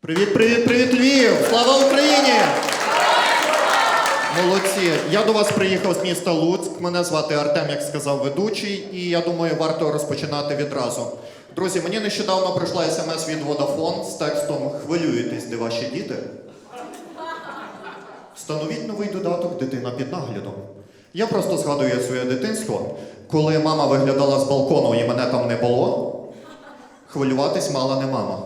Привіт, привіт, привіт, Львів! Слава Україні! Молодці! Я до вас приїхав з міста Луцьк. Мене звати Артем, як сказав ведучий, і я думаю, варто розпочинати відразу. Друзі, мені нещодавно прийшла смс від Vodafone з текстом Хвилюєтесь, де ваші діти? Встановіть новий додаток Дитина під наглядом. Я просто згадую своє дитинство, коли мама виглядала з балкону і мене там не було. Хвилюватись мала не мама.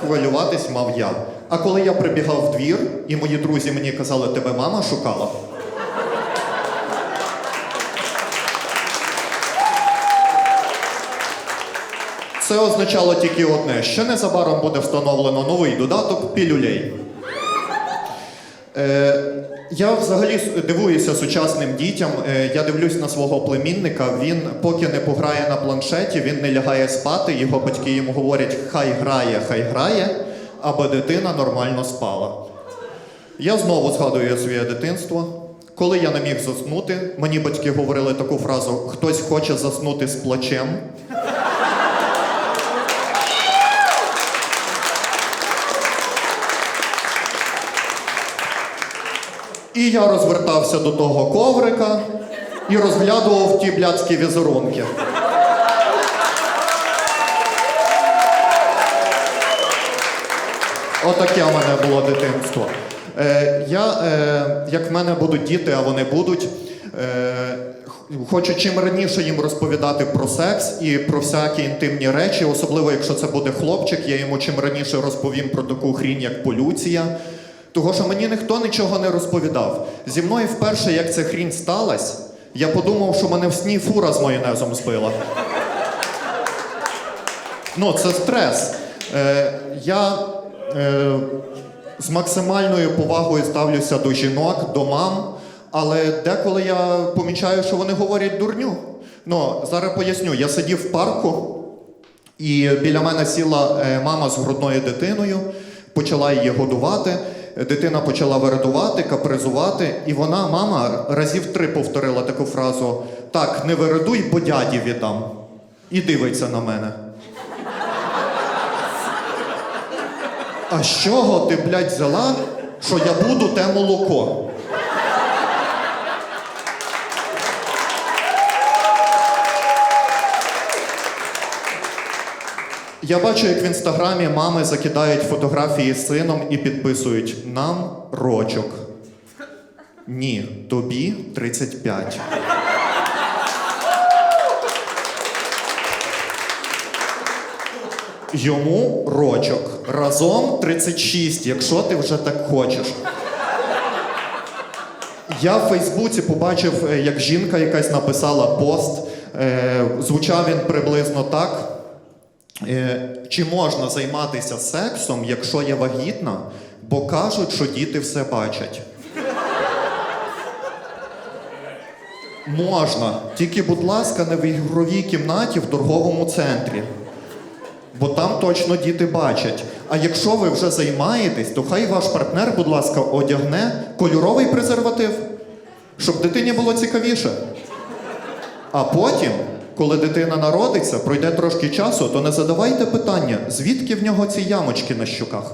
Хвилюватись мав я. А коли я прибігав в двір, і мої друзі мені казали, тебе мама шукала. Це означало тільки одне, що незабаром буде встановлено новий додаток пілюлей. Е, я взагалі дивуюся сучасним дітям. Е, я дивлюсь на свого племінника. Він поки не пограє на планшеті, він не лягає спати. Його батьки йому говорять, хай грає, хай грає, аби дитина нормально спала. Я знову згадую своє дитинство. Коли я не міг заснути, мені батьки говорили таку фразу: хтось хоче заснути з плачем. І я розвертався до того коврика і розглядував ті блядські візерунки. Отаке в мене було дитинство. Е, я, е, як в мене будуть діти, а вони будуть. Е, хочу чим раніше їм розповідати про секс і про всякі інтимні речі, особливо якщо це буде хлопчик, я йому чим раніше розповім про таку хрінь, як полюція. Того, що мені ніхто нічого не розповідав. Зі мною вперше, як ця хрінь сталася, я подумав, що мене в сні фура з майонезом збила. Ну, це стрес. Е, я е, з максимальною повагою ставлюся до жінок, до мам, але деколи я помічаю, що вони говорять дурню. Ну, зараз поясню, я сидів в парку, і біля мене сіла е, мама з грудною дитиною, почала її годувати. Дитина почала вирадувати, капризувати, і вона, мама, разів три повторила таку фразу: так, не вирадуй, бо дяді віддам. І дивиться на мене. А з чого ти, блядь, взяла, що я буду те молоко? Я бачу, як в інстаграмі мами закидають фотографії з сином і підписують нам рочок. Ні, тобі 35. Йому рочок. Разом 36, якщо ти вже так хочеш. Я в Фейсбуці побачив, е, як жінка якась написала пост. Е, звучав він приблизно так. Е, чи можна займатися сексом, якщо я вагітна, бо кажуть, що діти все бачать. Можна. Тільки, будь ласка, не в ігровій кімнаті в торговому центрі. Бо там точно діти бачать. А якщо ви вже займаєтесь, то хай ваш партнер, будь ласка, одягне кольоровий презерватив, щоб дитині було цікавіше. А потім, коли дитина народиться, пройде трошки часу, то не задавайте питання, звідки в нього ці ямочки на щоках.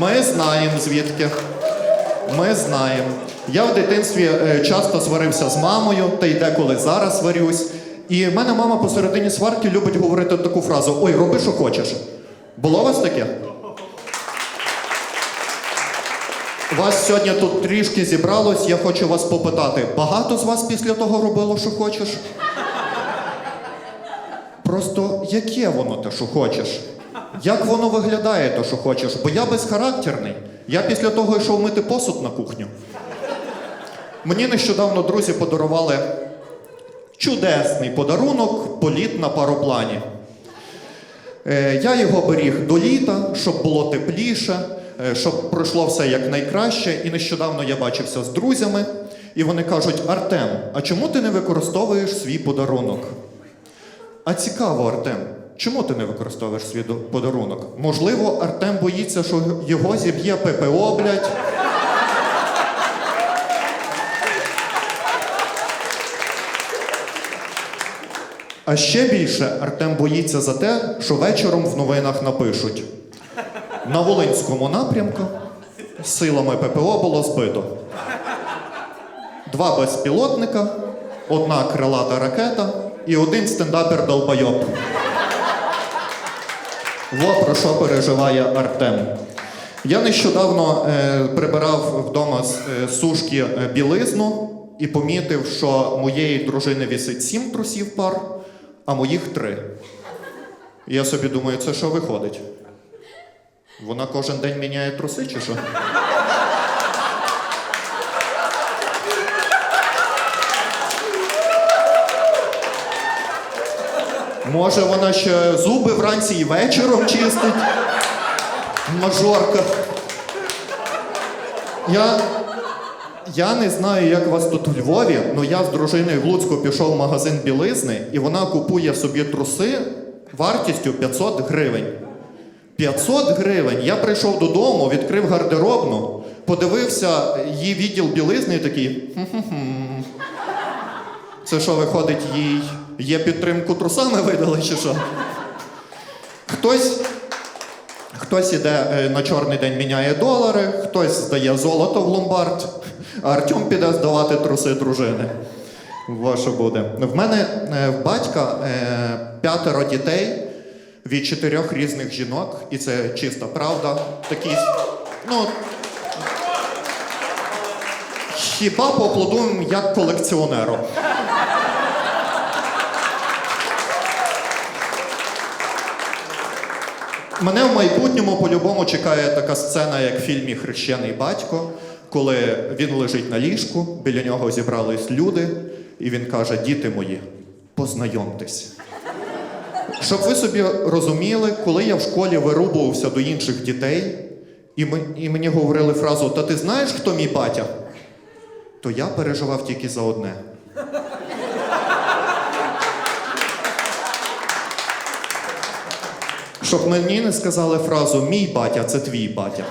Ми знаємо звідки. Ми знаємо. Я в дитинстві е, часто сварився з мамою, та й деколи зараз сварюсь. І в мене мама посередині сварки любить говорити таку фразу: Ой, роби, що хочеш. Було у вас таке? Вас сьогодні тут трішки зібралось, я хочу вас попитати. Багато з вас після того робило, що хочеш? Просто яке воно те, що хочеш? Як воно виглядає, то, що хочеш? Бо я безхарактерний. Я після того йшов мити посуд на кухню. Мені нещодавно друзі подарували чудесний подарунок політ на пароплані. Е, Я його беріг до літа, щоб було тепліше, щоб пройшло все як найкраще. І нещодавно я бачився з друзями, і вони кажуть: Артем, а чому ти не використовуєш свій подарунок? А цікаво, Артем, чому ти не використовуєш свій подарунок? Можливо, Артем боїться, що його зіб'є ППО, блядь. А ще більше Артем боїться за те, що вечором в новинах напишуть. На Волинському напрямку силами ППО було збито. Два безпілотника, одна крилата ракета і один стендапер долбойоб. Во про що переживає Артем. Я нещодавно е, прибирав вдома з е, сушки е, білизну і помітив, що моєї дружини вісить сім трусів пар, а моїх три. Я собі думаю, це що виходить? Вона кожен день міняє труси чи що? Може, вона ще зуби вранці і вечором чистить? Мажорка. Я, я не знаю, як вас тут у Львові, але я з дружиною в Луцьку пішов в магазин білизни, і вона купує собі труси вартістю 500 гривень. 500 гривень. Я прийшов додому, відкрив гардеробну, подивився її відділ білизни і такий. «Хм-хм-хм». Це що, виходить, їй є підтримку трусами видали чи що? Хтось, хтось іде е, на чорний день міняє долари, хтось здає золото в ломбард, а Артем піде здавати труси дружини. Що буде. В мене е, в батька е, п'ятеро дітей від чотирьох різних жінок, і це чиста правда. Такі, ну, хіба поаплодуємо як колекціонеру. Мене в майбутньому по-любому чекає така сцена, як в фільмі Хрещений батько, коли він лежить на ліжку, біля нього зібрались люди, і він каже: Діти мої, познайомтесь. Щоб ви собі розуміли, коли я в школі вирубувався до інших дітей, і, ми, і мені говорили фразу Та ти знаєш, хто мій батя? То я переживав тільки за одне. Щоб мені не сказали фразу Мій батя це твій батя.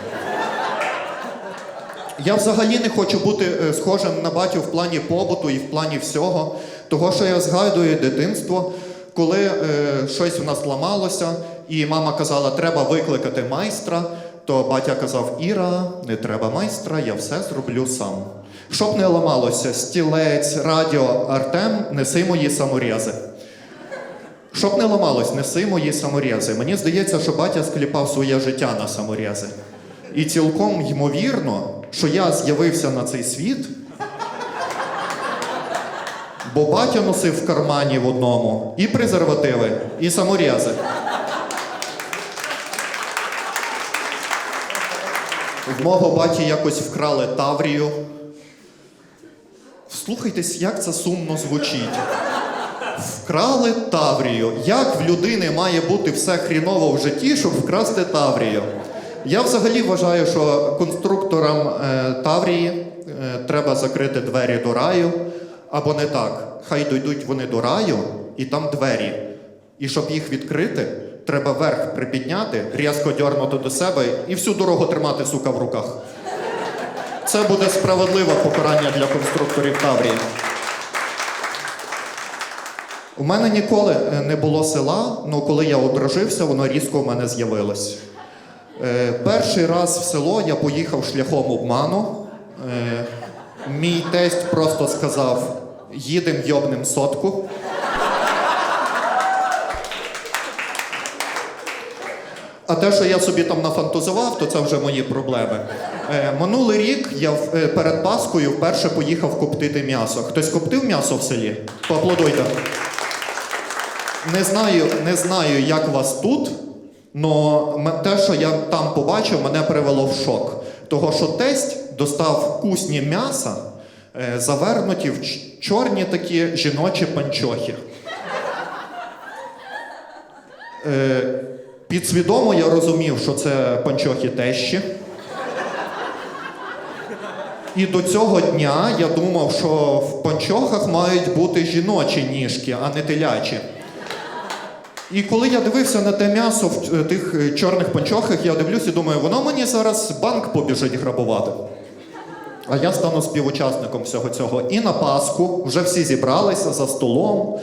Я взагалі не хочу бути е, схожим на батю в плані побуту і в плані всього. Того, що я згадую дитинство, коли е, щось в нас ламалося, і мама казала, треба викликати майстра, то батя казав: Іра, не треба майстра, я все зроблю сам. Щоб не ламалося, стілець, радіо, Артем, неси мої саморези. Щоб не ламалось, неси мої саморези. Мені здається, що батя скліпав своє життя на саморези. І цілком ймовірно, що я з'явився на цей світ, бо батя носив в кармані в одному і презервативи, і саморези. В мого баті якось вкрали Таврію. Вслухайтесь, як це сумно звучить. Вкрали Таврію. Як в людини має бути все хріново в житті, щоб вкрасти Таврію? Я взагалі вважаю, що конструкторам е, Таврії е, треба закрити двері до раю, або не так. Хай дійдуть вони до раю, і там двері. І щоб їх відкрити, треба верх припідняти, різко дьорнути до себе і всю дорогу тримати сука в руках. Це буде справедливе покарання для конструкторів Таврії. У мене ніколи е, не було села, але коли я одружився, воно різко в мене з'явилось. Е, перший раз в село я поїхав шляхом обману. Е, мій тесть просто сказав: їдем йобнем сотку. А те, що я собі там нафантазував, то це вже мої проблеми. Е, минулий рік я в- е, перед Паскою вперше поїхав коптити м'ясо. Хтось коптив м'ясо в селі? Поаплодуйте. Не знаю, не знаю, як вас тут, але те, що я там побачив, мене привело в шок. Того, що тесть достав кусні м'яса, е, завернуті в чорні такі жіночі панчохи. Е, підсвідомо я розумів, що це панчохи тещі. І до цього дня я думав, що в панчохах мають бути жіночі ніжки, а не телячі. І коли я дивився на те м'ясо в е, тих чорних панчохах, я дивлюся і думаю, воно мені зараз банк побіжить грабувати. А я стану співучасником всього цього. І на Пасху вже всі зібралися за столом,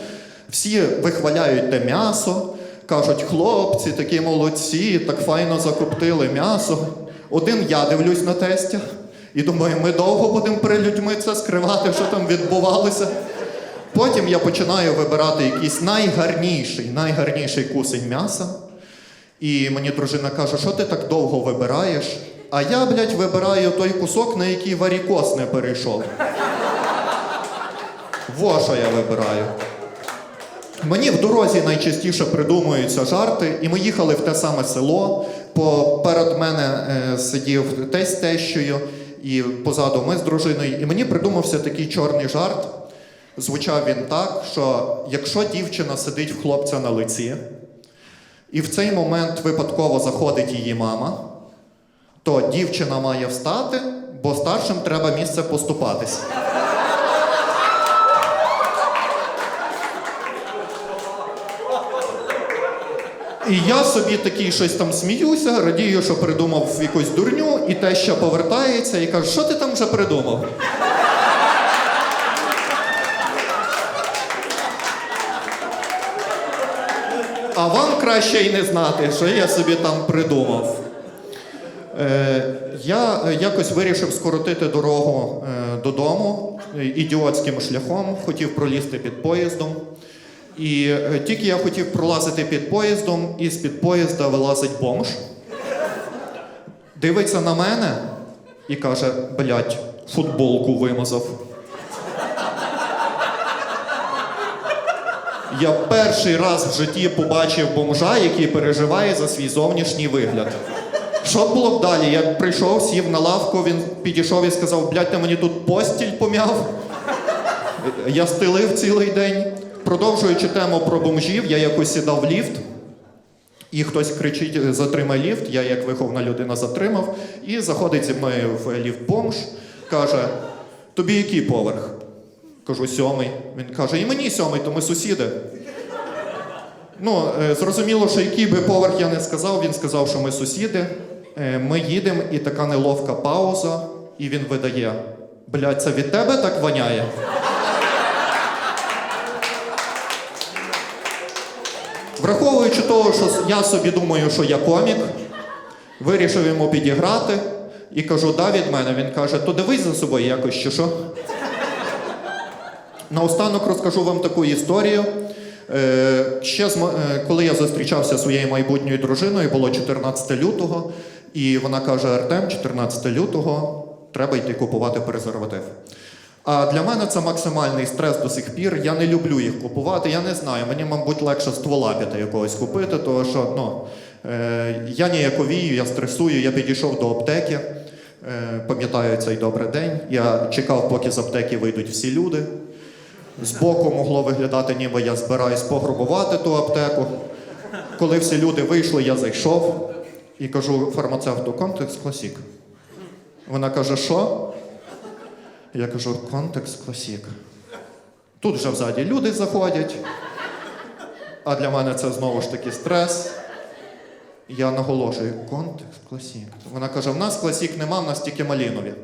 Всі вихваляють те м'ясо, кажуть, хлопці, такі молодці, так файно закоптили м'ясо. Один я дивлюсь на тестя і думаю, ми довго будемо перед людьми це скривати, що там відбувалося. Потім я починаю вибирати якийсь найгарніший, найгарніший кусень м'яса. І мені дружина каже, що ти так довго вибираєш? А я, блядь, вибираю той кусок, на який варікос не перейшов. Во що я вибираю. Мені в дорозі найчастіше придумуються жарти, і ми їхали в те саме село. Поперед мене е, сидів тесть тещою, і позаду ми з дружиною. І мені придумався такий чорний жарт. Звучав він так, що якщо дівчина сидить в хлопця на лиці, і в цей момент випадково заходить її мама, то дівчина має встати, бо старшим треба місце поступатись. І я собі такий щось там сміюся, радію, що придумав якусь дурню, і те, що повертається, і каже, що ти там вже придумав? А вам краще й не знати, що я собі там придумав. Е, я е, якось вирішив скоротити дорогу е, додому ідіотським шляхом, хотів пролізти під поїздом. І тільки я хотів пролазити під поїздом, і з-під поїзда вилазить бомж, дивиться на мене і каже: блядь, футболку вимазав. Я перший раз в житті побачив бомжа, який переживає за свій зовнішній вигляд. Що було б далі? Я прийшов, сів на лавку, він підійшов і сказав, блядь, ти мені тут постіль пом'яв. Я стелив цілий день. Продовжуючи тему про бомжів, я якось сідав в ліфт, і хтось кричить: затримай ліфт. Я, як виховна людина, затримав. І заходить зі мною в ліфт бомж, каже: тобі який поверх? Кажу, сьомий. Він каже, і мені сьомий, то ми сусіди. Ну, е, зрозуміло, що який би поверх я не сказав, він сказав, що ми сусіди. Е, Ми їдемо, і така неловка пауза, і він видає: блядь, це від тебе так воняє? Враховуючи того, що я собі думаю, що я комік, вирішив йому підіграти і кажу, да від мене. Він каже, то дивись за собою якось чи що. Наостанок розкажу вам таку історію. Е, Ще з е, коли я зустрічався зі своєю майбутньою дружиною, було 14 лютого, і вона каже: Артем, 14 лютого треба йти купувати презерватив. А для мене це максимальний стрес до сих пір. Я не люблю їх купувати. Я не знаю. Мені, мабуть, легше ствола п'яти якогось купити, тому що ну, е, я ніяковію, я стресую, я підійшов до аптеки. Е, пам'ятаю цей добрий день. Я чекав, поки з аптеки вийдуть всі люди. Збоку могло виглядати, ніби я збираюсь пограбувати ту аптеку. Коли всі люди вийшли, я зайшов і кажу фармацевту контекст класік. Вона каже, що? Я кажу, контекст класік. Тут вже взаді люди заходять. А для мене це знову ж таки стрес. Я наголошую, контекст класік. Вона каже: в нас класік нема, в нас тільки малінові.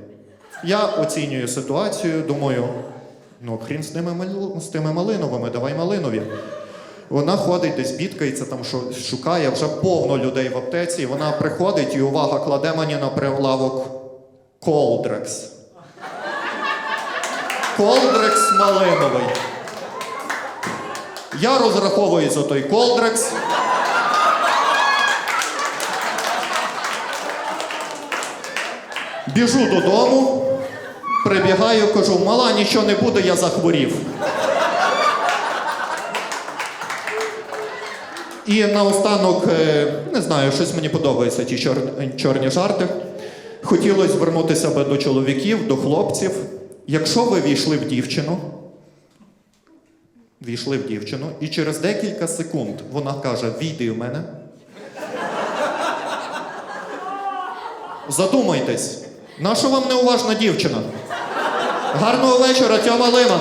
Я оцінюю ситуацію, думаю, ну хрін з мал- з тими малиновими, давай малинові. Вона ходить десь бідкається, там шукає, вже повно людей в аптеці. Вона приходить і увага кладе мені на прилавок Колдрекс. Колдрекс малиновий. Я розраховую за той колдрекс. Біжу додому, прибігаю, кажу, мала, нічого не буде, я захворів. І наостанок, е, не знаю, щось мені подобається, ті чор- чорні жарти. Хотілося звернутися би до чоловіків, до хлопців. Якщо ви війшли в дівчину, війшли в дівчину, і через декілька секунд вона каже: війди в мене. Задумайтесь, на що вам неуважна дівчина? Гарного вечора, Тьома Лиман!